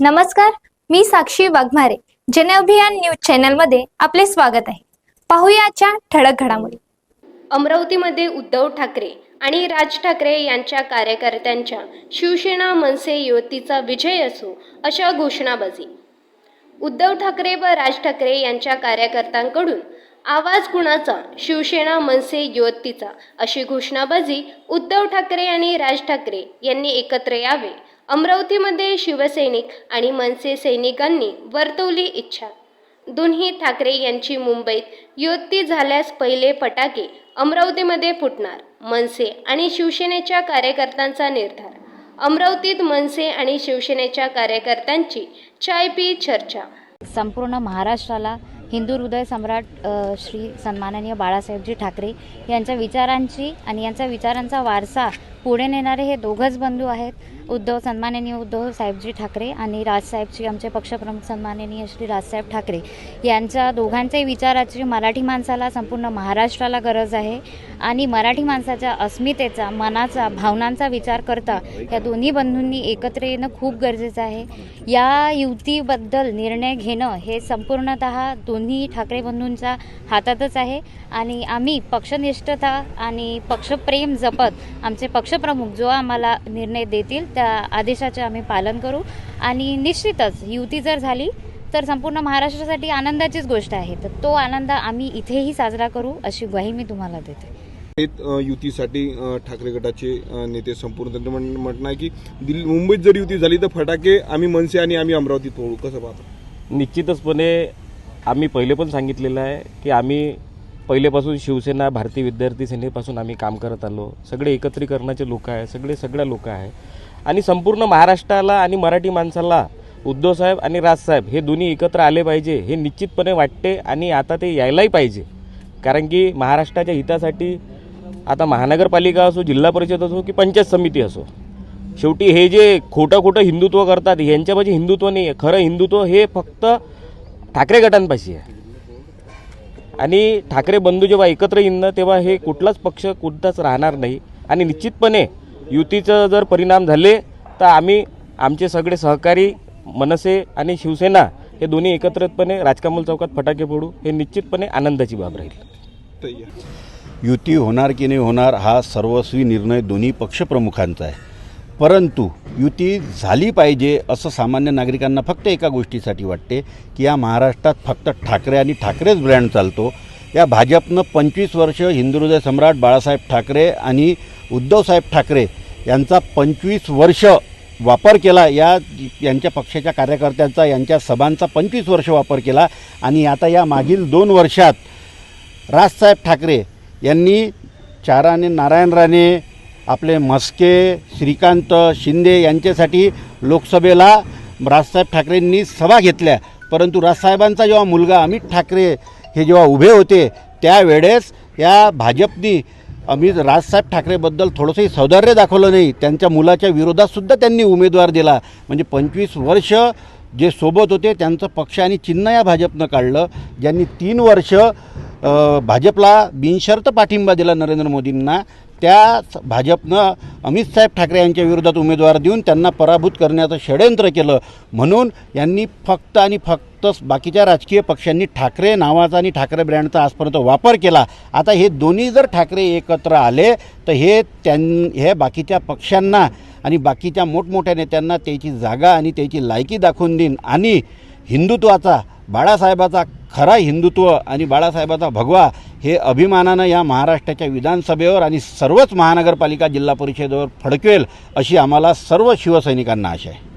नमस्कार मी साक्षी वाघमारे. जन अभियान न्यूज चॅनलमध्ये आपले स्वागत आहे. पाहूया आजच्या ठळक घडामोडी. अमरावतीमध्ये उद्धव ठाकरे आणि राज ठाकरे यांच्या कार्यकर्त्यांच्या शिवसेना मनसे युवतीचा विजय असो अशा घोषणाबाजी. उद्धव ठाकरे व राज ठाकरे यांच्या कार्यकर्त्यांकडून आवाज कुणाचा शिवसेना मनसे युवतीचा अशी घोषणाबाजी उद्धव ठाकरे आणि राज ठाकरे यांनी एकत्र यावे अमरावतीमध्ये शिवसैनिक आणि मनसे सैनिकांनी वर्तवली इच्छा. दोन्ही ठाकरे यांची मुंबईत युती झाल्यास पहिले फटाके अमरावतीमध्ये फुटणार मनसे आणि शिवसेनेच्या कार्यकर्त्यांचा निर्धार. अमरावतीत मनसे आणि शिवसेनेच्या कार्यकर्त्यांची चाय पी चर्चा. संपूर्ण महाराष्ट्राला हिंदू हृदय सम्राट श्री सन्माननीय बाळासाहेबजी ठाकरे यांच्या विचारांची आणि यांच्या विचारांचा वारसा पुढे नेणारे हे दोघंच बंधू आहेत उद्धव सन्माननीय उद्धव साहेबजी ठाकरे आणि राजसाहेबजी आमचे पक्षप्रमुख सन्माननीय श्री राजसाहेब ठाकरे. यांच्या दोघांच्याही विचाराची मराठी माणसाला संपूर्ण महाराष्ट्राला गरज आहे आणि मराठी माणसाच्या अस्मितेचा मनाचा भावनांचा विचार करता या दोन्ही बंधूंनी एकत्र येणं खूप गरजेचं आहे. या युतीबद्दल निर्णय घेणं हे संपूर्णत दोन्ही ठाकरे बंधूंच्या हातातच आहे आणि आम्ही पक्षनिष्ठता आणि पक्षप्रेम जपत आमचे पक्ष पक्षप्रमुख जो आम्हाला निर्णय देतील त्या आदेशाचे आम्ही पालन करू. आणि निश्चितच युती जर झाली तर संपूर्ण महाराष्ट्रासाठी आनंदाचीच गोष्ट आहे. तर तो आनंद आम्ही इथेही साजरा करू अशी ग्वाही मी तुम्हाला देते. युतीसाठी ठाकरे गटाचे नेते संपूर्ण आहे की दिल्ली मुंबईत जर युती झाली तर फटाके आम्ही मनसे आणि आम्ही अमरावतीत फोडू कसं पाहता? निश्चितचपणे आम्ही पहिले पण सांगितलेलं आहे की आम्ही पहिलेपासून शिवसेना भारतीय विद्यार्थी सेनेपासून आम्ही काम करत आलो. सगळे एकत्रीकरणाचे लोक आहे सगळे सगळ्या लोक आहे. आणि संपूर्ण महाराष्ट्राला आणि मराठी माणसाला उद्धवसाहेब आणि राजसाहेब हे दोन्ही एकत्र आले पाहिजे हे निश्चितपणे वाटते आणि आता ते यायलाही पाहिजे. कारण की महाराष्ट्राच्या हितासाठी आता महानगरपालिका असो जिल्हा परिषद असो की पंचायत समिती असो शेवटी हे जे खोटं खोटं हिंदुत्व करतात ह्यांच्यापाशी हिंदुत्व नाही आहे खरं हिंदुत्व हे फक्त ठाकरे गटांपाशी आहे. आणि ठाकरे बंधू जेव्हा एकत्र येईन तेव्हा हे कुठलाच पक्ष कुठलाच राहणार नाही. आणि निश्चितपणे युतीचं जर परिणाम झाले तर आम्ही आमचे सगळे सहकारी मनसे आणि शिवसेना हे दोन्ही एकत्रितपणे राजकमल चौकात फटाके फोडू हे निश्चितपणे आनंदाची बाब राहील. तर युती होणार की नाही होणार हा सर्वस्वी निर्णय दोन्ही पक्षप्रमुखांचा आहे. परंतु युती झाली पाहिजे असं सामान्य नागरिकांना फक्त एका गोष्टीसाठी वाटते की या महाराष्ट्रात फक्त ठाकरे आणि ठाकरेच ब्रँड चालतो. या भाजपनं पंचवीस वर्ष हिंदुहृदय सम्राट बाळासाहेब ठाकरे आणि उद्धवसाहेब ठाकरे यांचा पंचवीस वर्ष वापर केला या यांच्या पक्षाच्या कार्यकर्त्यांचा यांच्या सभांचा पंचवीस वर्ष वापर केला आणि आता या मागील दोन वर्षात राजसाहेब ठाकरे यांनी चाराने नारायण राणे आपले मस्के श्रीकांत शिंदे यांच्यासाठी लोकसभेला राजसाहेब ठाकरेंनी सभा घेतल्या. परंतु राजसाहेबांचा जेव्हा मुलगा अमित ठाकरे हे जेव्हा उभे होते त्यावेळेस या भाजपनी अमित राजसाहेब ठाकरेबद्दल थोडंसंही सौदार्य दाखवलं नाही. त्यांच्या मुलाच्या विरोधातसुद्धा त्यांनी उमेदवार दिला. म्हणजे पंचवीस वर्ष जे सोबत होते त्यांचं पक्ष आणि चिन्ह या भाजपनं काढलं. ज्यांनी तीन वर्ष भाजपला बिनशर्त पाठिंबा दिला नरेंद्र मोदींना त्याच भाजपनं अमित साहेब ठाकरे यांच्या विरोधात उमेदवार देऊन त्यांना पराभूत करण्याचं षडयंत्र केलं. म्हणून यांनी फक्त आणि फक्त बाकीच्या राजकीय पक्षांनी ठाकरे नावाचा आणि ठाकरे ब्रँडचा आजपर्यंत वापर केला. आता हे दोन्ही जर ठाकरे एकत्र आले तर हे त्यां हे बाकीच्या पक्षांना आणि बाकीच्या मोठमोठ्या नेत्यांना त्याची जागा आणि त्याची लायकी दाखवून देईन. आणि हिंदुत्वाचा बाळासाहेबाचा खरा हिंदुत्व आणि बाळासाहेबाचा भगवा हे अभिमानानं या महाराष्ट्राच्या विधानसभेवर आणि सर्वच महानगरपालिका जिल्हा परिषदेवर फडकवेल अशी आम्हाला सर्व शिवसैनिकांना आशा आहे.